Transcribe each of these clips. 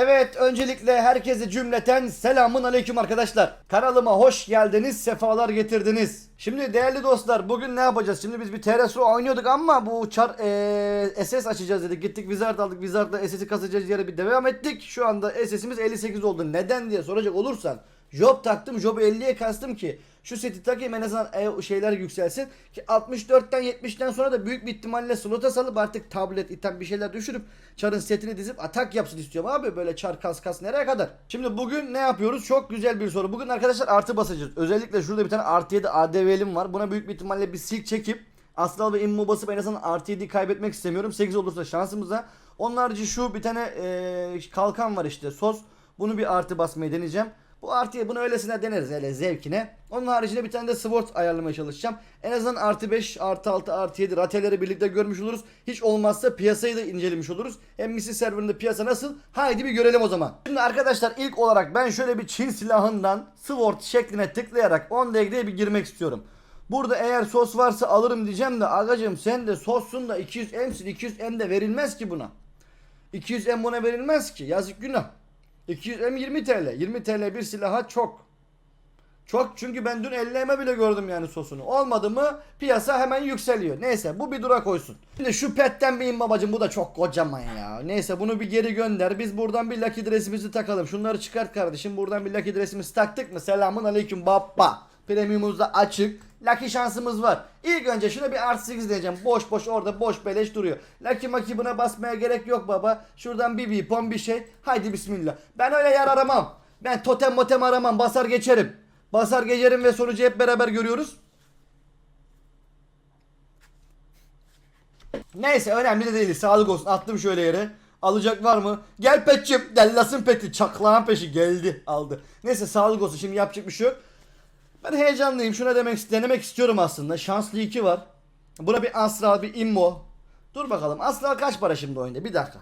Evet öncelikle herkese cümleten selamun aleyküm arkadaşlar. Kanalıma hoş geldiniz, sefalar getirdiniz. Şimdi değerli dostlar bugün ne yapacağız? Şimdi biz bir TRSO oynuyorduk ama bu çar eee, SS açacağız dedik. Gittik Wizard aldık. Wizard'la SS'i kasacağız yere bir devam ettik. Şu anda SS'imiz 58 oldu. Neden diye soracak olursan Job taktım. Job'u 50'ye kastım ki şu seti takayım en azından e, şeyler yükselsin. Ki 64'ten 70'ten sonra da büyük bir ihtimalle slota salıp artık tablet item bir şeyler düşürüp çarın setini dizip atak yapsın istiyorum abi. Böyle çar kas kas nereye kadar? Şimdi bugün ne yapıyoruz? Çok güzel bir soru. Bugün arkadaşlar artı basacağız. Özellikle şurada bir tane artı 7 ADV'lim var. Buna büyük bir ihtimalle bir silk çekip Astral ve immo basıp en azından artı 7'yi kaybetmek istemiyorum. 8 olursa şansımıza. Onun harici şu bir tane eee, kalkan var işte sos. Bunu bir artı basmayı deneyeceğim. Bu artıya bunu öylesine deneriz öyle zevkine. Onun haricinde bir tane de sword ayarlamaya çalışacağım. En azından artı 5, artı 6, artı 7 rateleri birlikte görmüş oluruz. Hiç olmazsa piyasayı da incelemiş oluruz. Hem misi serverında piyasa nasıl? Haydi bir görelim o zaman. Şimdi arkadaşlar ilk olarak ben şöyle bir Çin silahından sword şekline tıklayarak 10 degreye bir girmek istiyorum. Burada eğer sos varsa alırım diyeceğim de agacım sen de sossun da 200 M'sin 200 M de verilmez ki buna. 200 M buna verilmez ki yazık günah. 200 M 20 TL. 20 TL bir silaha çok. Çok çünkü ben dün 50 M'e bile gördüm yani sosunu. Olmadı mı piyasa hemen yükseliyor. Neyse bu bir dura koysun. Şimdi şu petten bir in babacım bu da çok kocaman ya. Neyse bunu bir geri gönder. Biz buradan bir lucky dress'imizi takalım. Şunları çıkart kardeşim. Buradan bir lucky dress'imizi taktık mı? Selamun aleyküm baba. Premiumumuz açık. Lucky şansımız var. İlk önce şuna bir artı 8 diyeceğim. Boş boş orada boş beleş duruyor. Lucky maki buna basmaya gerek yok baba. Şuradan bir weapon bir şey. Haydi bismillah. Ben öyle yer aramam. Ben totem motem aramam. Basar geçerim. Basar geçerim ve sonucu hep beraber görüyoruz. Neyse önemli de değil. Sağlık olsun. Attım şöyle yere. Alacak var mı? Gel petçim. Dellasın peti. Çaklağın peşi geldi. Aldı. Neyse sağlık olsun. Şimdi yapacak bir şey yok. Ben heyecanlıyım. Şuna demek denemek istiyorum aslında. Şanslı 2 var. Buna bir Astral bir Immo. Dur bakalım. Astral kaç para şimdi oyunda? Bir dakika.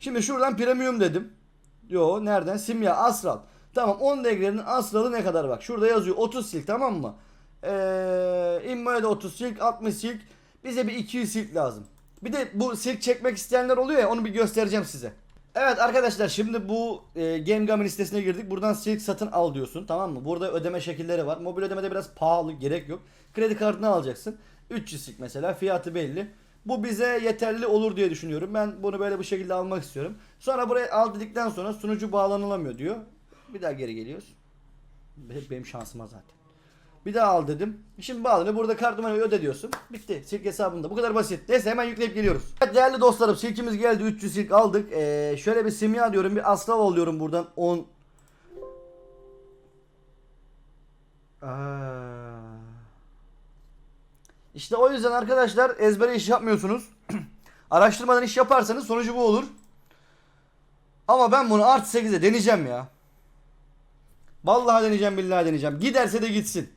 Şimdi şuradan premium dedim. Yo nereden? Simya Astral. Tamam 10 degrenin Astral'ı ne kadar bak. Şurada yazıyor 30 silk tamam mı? Ee, da 30 silk 60 silk. Bize bir 200 silk lazım. Bir de bu silk çekmek isteyenler oluyor ya onu bir göstereceğim size. Evet arkadaşlar şimdi bu e, Game Gami listesine girdik. Buradan silk satın al diyorsun tamam mı? Burada ödeme şekilleri var. Mobil ödemede biraz pahalı gerek yok. Kredi kartını alacaksın. 300 silk mesela fiyatı belli. Bu bize yeterli olur diye düşünüyorum. Ben bunu böyle bu şekilde almak istiyorum. Sonra buraya al dedikten sonra sunucu bağlanılamıyor diyor. Bir daha geri geliyoruz. Benim şansıma zaten. Bir daha al dedim. Şimdi bağlanıyor. Burada kartımı öde diyorsun. Bitti. Silk hesabında. Bu kadar basit. Neyse hemen yükleyip geliyoruz. Evet değerli dostlarım silkimiz geldi. 300 silk aldık. Ee, şöyle bir simya diyorum. Bir astral alıyorum buradan. 10 Aa. İşte o yüzden arkadaşlar ezbere iş yapmıyorsunuz. Araştırmadan iş yaparsanız sonucu bu olur. Ama ben bunu artı 8'e deneyeceğim ya. Vallahi deneyeceğim billahi deneyeceğim. Giderse de gitsin.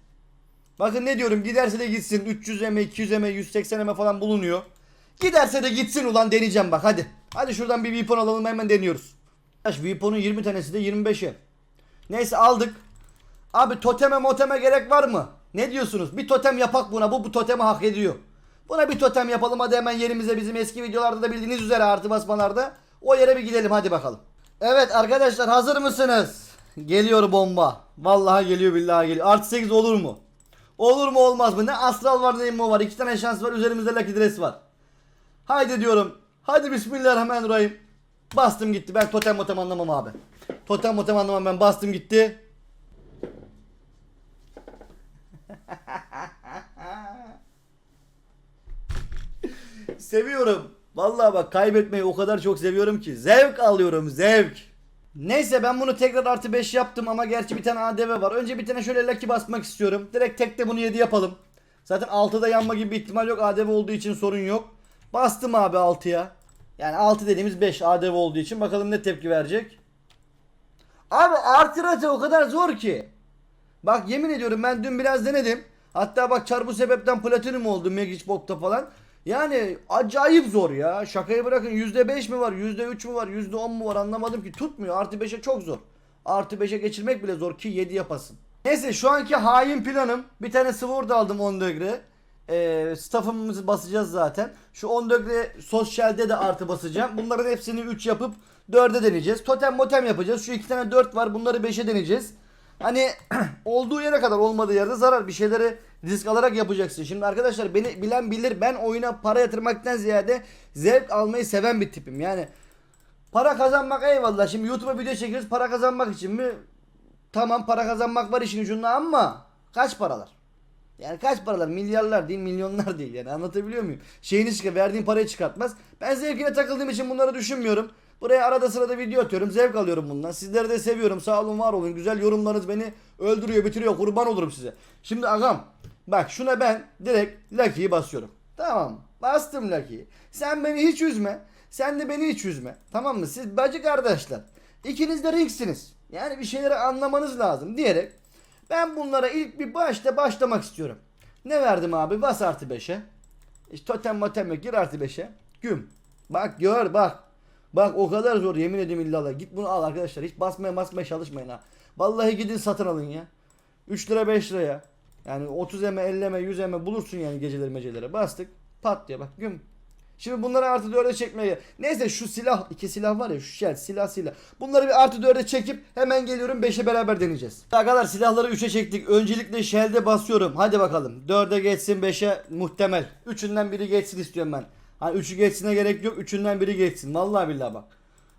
Bakın ne diyorum giderse de gitsin. 300 eme 200 eme 180 eme falan bulunuyor. Giderse de gitsin ulan deneyeceğim bak hadi. Hadi şuradan bir weapon alalım hemen deniyoruz. Weapon'un 20 tanesi de 25'e. Neyse aldık. Abi toteme moteme gerek var mı? Ne diyorsunuz? Bir totem yapak buna. Bu bu totemi hak ediyor. Buna bir totem yapalım hadi hemen yerimize bizim eski videolarda da bildiğiniz üzere artı basmalarda. O yere bir gidelim hadi bakalım. Evet arkadaşlar hazır mısınız? Geliyor bomba. Vallahi geliyor billahi geliyor. Artı 8 olur mu? Olur mu olmaz mı? Ne astral var ne immo var. İki tane şans var. Üzerimizde lucky dress var. Haydi diyorum. Hadi bismillahirrahmanirrahim. Bastım gitti. Ben totem motem anlamam abi. Totem motem anlamam ben. Bastım gitti. Seviyorum. Vallahi bak kaybetmeyi o kadar çok seviyorum ki. Zevk alıyorum zevk. Neyse ben bunu tekrar artı 5 yaptım ama gerçi bir tane ADV var. Önce bir tane şöyle lucky basmak istiyorum. Direkt tekte bunu 7 yapalım. Zaten 6'da yanma gibi bir ihtimal yok. ADV olduğu için sorun yok. Bastım abi 6'ya. Yani 6 dediğimiz 5 ADV olduğu için bakalım ne tepki verecek. Abi artı rate o kadar zor ki. Bak yemin ediyorum ben dün biraz denedim. Hatta bak çar bu sebepten platinum oldu Magic Box'ta falan. Yani acayip zor ya. Şakayı bırakın %5 mi var, %3 mü var, %10 mu var anlamadım ki. Tutmuyor. Artı 5'e çok zor. Artı 5'e geçirmek bile zor ki 7 yapasın. Neyse şu anki hain planım bir tane sword aldım 10 degree. e, staff'ımızı basacağız zaten. Şu 14 ve sosyalde de artı basacağım. Bunların hepsini 3 yapıp 4'e deneyeceğiz. Totem motem yapacağız. Şu iki tane 4 var. Bunları 5'e deneyeceğiz. Hani olduğu yere kadar olmadığı yerde zarar bir şeyleri risk alarak yapacaksın. Şimdi arkadaşlar beni bilen bilir ben oyuna para yatırmaktan ziyade zevk almayı seven bir tipim. Yani para kazanmak eyvallah. Şimdi YouTube'a video çekiyoruz para kazanmak için mi? Tamam para kazanmak var işin ucunda ama kaç paralar? Yani kaç paralar? Milyarlar değil, milyonlar değil. Yani anlatabiliyor muyum? Şeyini çıkar, verdiğin parayı çıkartmaz. Ben zevkine takıldığım için bunları düşünmüyorum. Buraya arada sırada video atıyorum. Zevk alıyorum bundan. Sizleri de seviyorum. Sağ olun, var olun. Güzel yorumlarınız beni öldürüyor, bitiriyor. Kurban olurum size. Şimdi agam, bak şuna ben direkt Lucky'yi basıyorum. Tamam. Bastım Lucky'yi. Sen beni hiç üzme. Sen de beni hiç üzme. Tamam mı? Siz bacı kardeşler. İkiniz de rinksiniz. Yani bir şeyleri anlamanız lazım diyerek ben bunlara ilk bir başta başlamak istiyorum. Ne verdim abi? Bas artı 5'e. İşte totem motem yok. Gir artı 5'e. Güm. Bak gör bak. Bak o kadar zor yemin ederim illallah. Git bunu al arkadaşlar. Hiç basmaya basmaya çalışmayın ha. Vallahi gidin satın alın ya. 3 lira 5 liraya. Yani 30 eme 50 eme 100 eme bulursun yani geceleri mecelere. Bastık. Pat diye bak güm. Şimdi bunları artı 4'e çekmeye. Neyse şu silah iki silah var ya şu shell silah silah. Bunları bir artı 4'e çekip hemen geliyorum 5'e beraber deneyeceğiz. Arkadaşlar silahları 3'e çektik. Öncelikle shell'de basıyorum. Hadi bakalım. 4'e geçsin 5'e muhtemel. Üçünden biri geçsin istiyorum ben. Hani 3'ü geçsine gerek yok. Üçünden biri geçsin. Vallahi billahi bak.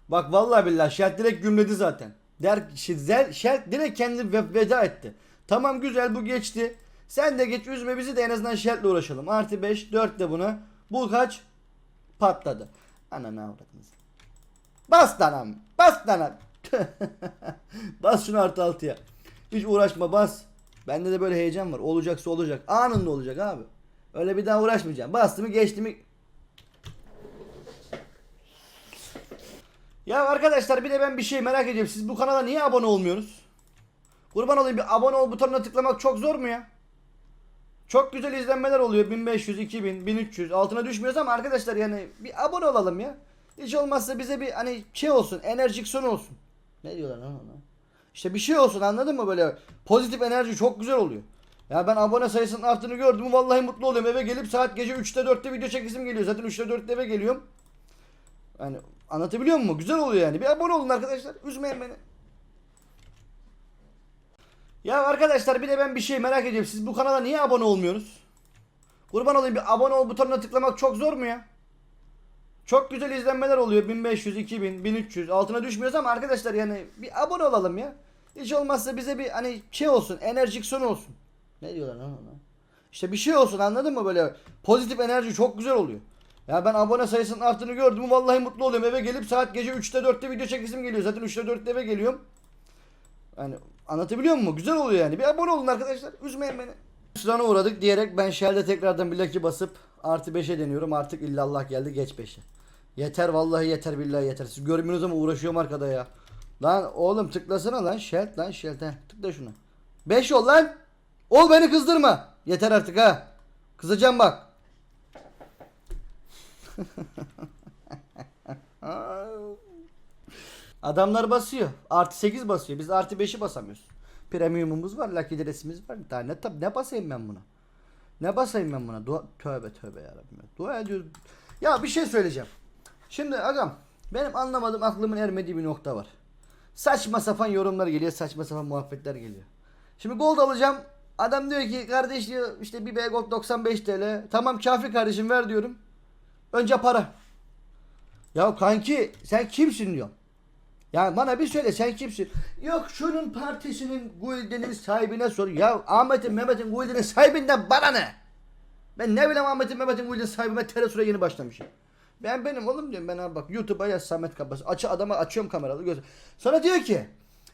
Bak vallahi billahi shell direkt gümledi zaten. Der shell direkt kendi ve- veda etti. Tamam güzel bu geçti. Sen de geç üzme bizi de en azından shell'le uğraşalım. Artı 5 4 de buna. Bu kaç? patladı. Ananı avradınız. Bas lanam. Bas lanam. bas şunu artı altıya. Hiç uğraşma bas. Bende de böyle heyecan var. Olacaksa olacak. Anında olacak abi. Öyle bir daha uğraşmayacağım. Bastı mı geçti mi. Ya arkadaşlar bir de ben bir şey merak ediyorum. Siz bu kanala niye abone olmuyorsunuz? Kurban olayım bir abone ol butonuna tıklamak çok zor mu ya? Çok güzel izlenmeler oluyor. 1500, 2000, 1300 altına düşmüyoruz ama arkadaşlar yani bir abone olalım ya. Hiç olmazsa bize bir hani şey olsun, enerjik son olsun. Ne diyorlar lan ona? İşte bir şey olsun anladın mı böyle pozitif enerji çok güzel oluyor. Ya ben abone sayısının arttığını gördüm vallahi mutlu oluyorum. Eve gelip saat gece 3'te 4'te video çekisim geliyor. Zaten 3'te 4'te eve geliyorum. Yani anlatabiliyor muyum? Güzel oluyor yani. Bir abone olun arkadaşlar. Üzmeyin beni. Ya arkadaşlar bir de ben bir şey merak ediyorum. Siz bu kanala niye abone olmuyorsunuz? Kurban olayım bir abone ol butonuna tıklamak çok zor mu ya? Çok güzel izlenmeler oluyor. 1500, 2000, 1300 altına düşmüyoruz ama arkadaşlar yani bir abone olalım ya. Hiç olmazsa bize bir hani şey olsun, enerjik son olsun. Ne diyorlar lan ona? İşte bir şey olsun anladın mı böyle pozitif enerji çok güzel oluyor. Ya ben abone sayısının arttığını gördüm vallahi mutlu oluyorum. Eve gelip saat gece 3'te 4'te video çekisim geliyor. Zaten 3'te 4'te eve geliyorum. Yani anlatabiliyor muyum? Güzel oluyor yani. Bir abone olun arkadaşlar. Üzmeyin beni. Sırana uğradık diyerek ben Shell'de tekrardan bir lucky basıp artı 5'e deniyorum. Artık illallah geldi geç 5'e. Yeter vallahi yeter billahi yeter. Siz görmüyorsunuz ama uğraşıyorum arkada ya. Lan oğlum tıklasana lan Shell lan Shell. Tıkla şuna. 5 ol lan. Ol beni kızdırma. Yeter artık ha. Kızacağım bak. Adamlar basıyor. Artı 8 basıyor. Biz artı 5'i basamıyoruz. Premiumumuz var. Lucky Dress'imiz var. Daha ne, tab ne basayım ben buna? Ne basayım ben buna? Dua, tövbe tövbe yarabbim. ya. Dua ediyoruz. Ya bir şey söyleyeceğim. Şimdi agam benim anlamadığım aklımın ermediği bir nokta var. Saçma sapan yorumlar geliyor. Saçma sapan muhabbetler geliyor. Şimdi gold alacağım. Adam diyor ki kardeş diyor işte bir B gold 95 TL. Tamam kafi kardeşim ver diyorum. Önce para. Ya kanki sen kimsin diyor. Ya bana bir söyle sen kimsin? Yok şunun partisinin guildinin sahibine sor. Ya Ahmet'in Mehmet'in guildinin sahibinden bana ne? Ben ne bileyim Ahmet'in Mehmet'in guildinin sahibime Teresura yeni başlamışım. Ben benim oğlum diyorum ben abi bak YouTube'a yaz Samet Kabas. Açı adama açıyorum kameralı göz. Sonra diyor ki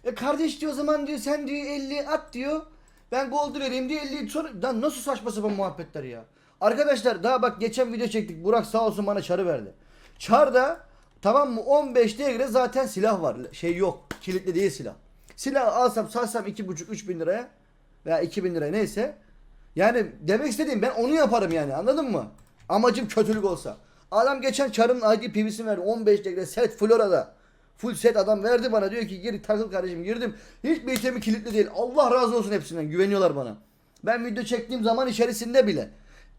e kardeş diyor o zaman diyor sen diyor 50 at diyor. Ben gold vereyim diyor 50 sonra lan nasıl saçma sapan muhabbetler ya. Arkadaşlar daha bak geçen video çektik. Burak sağ olsun bana çarı verdi. Çarda tamam mı 15 göre zaten silah var. Şey yok. Kilitli değil silah. Silah alsam satsam 2,5-3 bin liraya veya 2000 liraya neyse. Yani demek istediğim ben onu yaparım yani anladın mı? Amacım kötülük olsa. Adam geçen çarın ID PV'sini verdi 15 dekre set Flora'da. Full set adam verdi bana diyor ki gir takıl kardeşim girdim. Hiçbir itemi kilitli değil. Allah razı olsun hepsinden güveniyorlar bana. Ben video çektiğim zaman içerisinde bile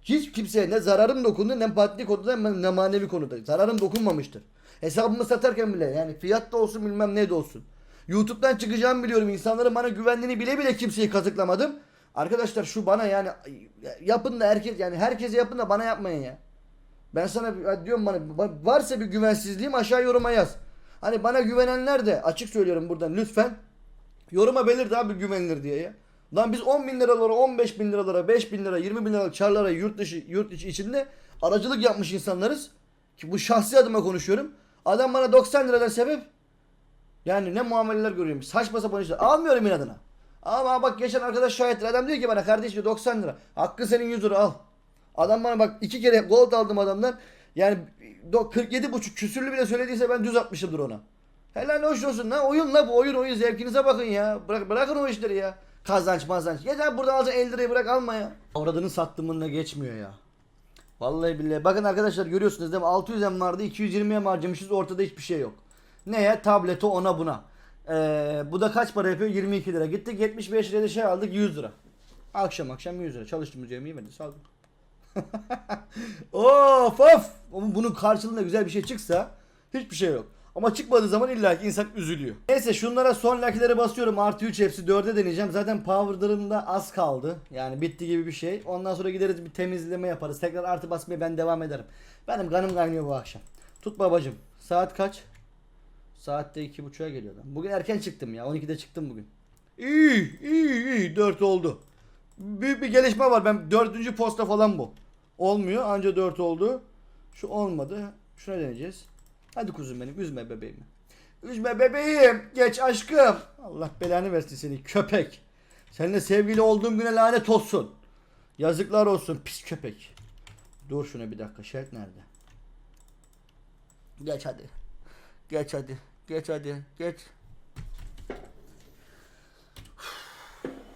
Hiç kimseye ne zararım dokundu ne maddi konuda ne manevi konuda. Zararım dokunmamıştır. Hesabımı satarken bile yani fiyat da olsun bilmem ne de olsun. YouTube'dan çıkacağımı biliyorum. İnsanların bana güvendiğini bile bile kimseyi kazıklamadım. Arkadaşlar şu bana yani yapın da herkes yani herkese yapın da bana yapmayın ya. Ben sana diyorum bana varsa bir güvensizliğim aşağı yoruma yaz. Hani bana güvenenler de açık söylüyorum buradan lütfen yoruma belirt abi güvenilir diye ya. Lan biz 10 bin liralara, 15 bin liralara, 5 bin lira, 20 bin liralık çarlara yurt dışı, yurt içi içinde aracılık yapmış insanlarız. Ki bu şahsi adıma konuşuyorum. Adam bana 90 liradan sebep yani ne muameleler görüyorum. Saçma sapan işler. Almıyorum inadına. Ama bak geçen arkadaş şahittir. Adam diyor ki bana kardeşim 90 lira. Hakkı senin 100 lira al. Adam bana bak iki kere gold aldım adamdan. Yani do- 47 buçuk küsürlü bile söylediyse ben düz atmışımdır ona. Helal hoş olsun lan oyun la bu oyun oyun zevkinize bakın ya. Bırak, bırakın o işleri ya. Kazanç mazanç. Abi buradan alacaksın 50 lirayı bırak alma ya. Avradını sattığımınla geçmiyor ya. Vallahi billahi. Bakın arkadaşlar görüyorsunuz değil mi? 600 em vardı 220'ye mi harcamışız ortada hiçbir şey yok. Neye? Tablete ona buna. Ee, bu da kaç para yapıyor? 22 lira. Gittik 75 liraya şey aldık 100 lira. Akşam akşam 100 lira. Çalıştığımız yemeği verdi saldım. of of. Bunun karşılığında güzel bir şey çıksa hiçbir şey yok. Ama çıkmadığı zaman illa ki insan üzülüyor. Neyse şunlara son lakileri basıyorum. Artı 3 hepsi 4'e deneyeceğim. Zaten power'larımda az kaldı. Yani bitti gibi bir şey. Ondan sonra gideriz bir temizleme yaparız. Tekrar artı basmaya ben devam ederim. Benim kanım kaynıyor bu akşam. Tut babacım. Saat kaç? Saatte iki buçuğa geliyor lan. Bugün erken çıktım ya. 12'de çıktım bugün. İyi iyi iyi 4 oldu. Büyük bir gelişme var. Ben dördüncü posta falan bu. Olmuyor. Anca 4 oldu. Şu olmadı. Şuna deneyeceğiz. Hadi kuzum benim. Üzme bebeğimi. Üzme bebeğim. Geç aşkım. Allah belanı versin seni köpek. Seninle sevgili olduğum güne lanet olsun. Yazıklar olsun pis köpek. Dur şuna bir dakika. Şerit nerede? Geç hadi. Geç hadi. Geç hadi. Geç.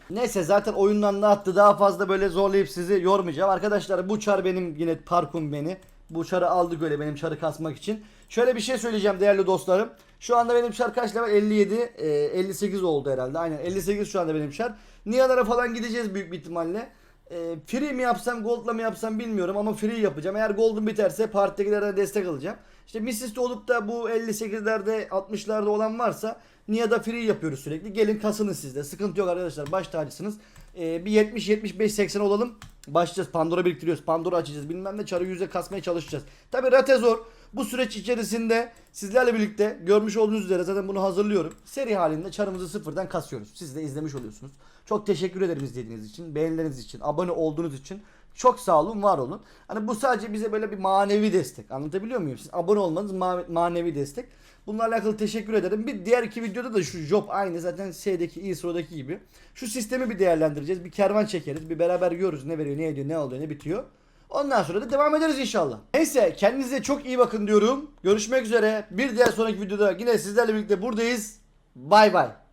Neyse zaten oyundan da attı. Daha fazla böyle zorlayıp sizi yormayacağım. Arkadaşlar bu çar benim yine parkum beni. Bu çarı aldık öyle benim çarı kasmak için. Şöyle bir şey söyleyeceğim değerli dostlarım. Şu anda benim çar kaç level? 57, e, 58 oldu herhalde. Aynen 58 şu anda benim çar. Niyalara falan gideceğiz büyük bir ihtimalle. E, free mi yapsam gold'la mı yapsam bilmiyorum ama free yapacağım. Eğer gold'um biterse partidekilerden destek alacağım. İşte Missis'te olup da bu 58'lerde 60'larda olan varsa Niya'da free yapıyoruz sürekli. Gelin kasının sizde. Sıkıntı yok arkadaşlar. Baş tacısınız. Ee, bir 70 75 80 olalım. Başlayacağız. Pandora biriktiriyoruz. Pandora açacağız. Bilmem ne çarı yüze kasmaya çalışacağız. Tabi rate zor. Bu süreç içerisinde sizlerle birlikte görmüş olduğunuz üzere zaten bunu hazırlıyorum. Seri halinde çarımızı sıfırdan kasıyoruz. Siz de izlemiş oluyorsunuz. Çok teşekkür ederim izlediğiniz için, beğenileriniz için, abone olduğunuz için. Çok sağ olun, var olun. Hani bu sadece bize böyle bir manevi destek. Anlatabiliyor muyum? Siz abone olmanız ma- manevi destek. Bununla alakalı teşekkür ederim. Bir diğer iki videoda da şu job aynı zaten S'deki e gibi. Şu sistemi bir değerlendireceğiz. Bir kervan çekeriz. Bir beraber görürüz ne veriyor, ne ediyor, ne oluyor, ne bitiyor. Ondan sonra da devam ederiz inşallah. Neyse kendinize çok iyi bakın diyorum. Görüşmek üzere. Bir diğer sonraki videoda yine sizlerle birlikte buradayız. Bay bay.